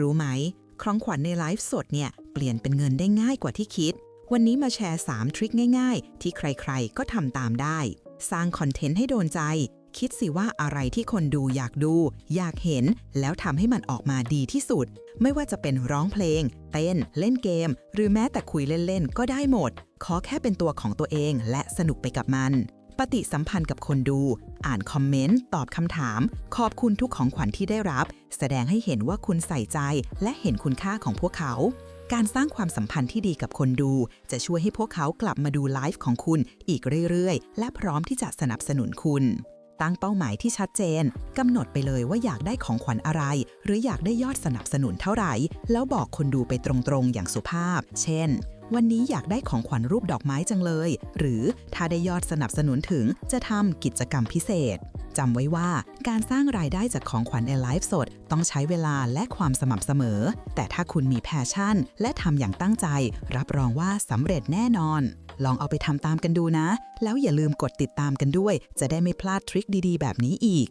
รู้ไหมของขวัญในไลฟ์สดเนี่ยเปลี่ยนเป็นเงินได้ง่ายกว่าที่คิด วันนี้มาแชร์ 3 ทริคง่าย ๆ ที่ใครๆ ก็ทำตามได้ สร้างคอนเทนต์ให้โดนใจ คิดสิว่าอะไรที่คนดูอยากดู อยากเห็น แล้วทำให้มันออกมาดีที่สุด ไม่ว่าจะเป็นร้องเพลง เต้น เล่นเกม หรือแม้แต่คุยเล่นๆ ก็ได้หมด ขอแค่เป็นตัวของตัวเองและสนุกไปกับมัน ปฏิสัมพันธ์กับคนดู อ่านคอมเมนต์ ตอบคำถาม ขอบคุณทุกของขวัญที่ได้รับ แสดงให้เห็นว่าคุณใส่ใจและเห็นคุณค่าของพวกเขา การสร้างความสัมพันธ์ที่ดีกับคนดู จะช่วยให้พวกเขากลับมาดูไลฟ์ของคุณอีกเรื่อยๆ และพร้อมที่จะสนับสนุนคุณตั้งเป้าหมายที่ชัดเจนกำหนดไปเลยว่าอยากได้ของขวัญอะไร หรืออยากได้ยอดสนับสนุนเท่าไหร่ แล้วบอกคนดูไปตรงๆอย่างสุภาพ เช่น วันนี้อยากได้ของขวัญรูปดอกไม้จังเลย หรือถ้าได้ยอดสนับสนุนถึงจะทำกิจกรรมพิเศษจำไว้ว่าการสร้างรายได้จากของขวัญในไลฟ์สด ต้องใช้เวลาและความสม่ำเสมอ แต่ถ้าคุณมีแพชชั่น และทำอย่างตั้งใจ รับรองว่าสำเร็จแน่นอน ลองเอาไปทำตามกันดูนะ แล้วอย่าลืมกดติดตามกันด้วย จะได้ไม่พลาดทริคดีๆ แบบนี้อีก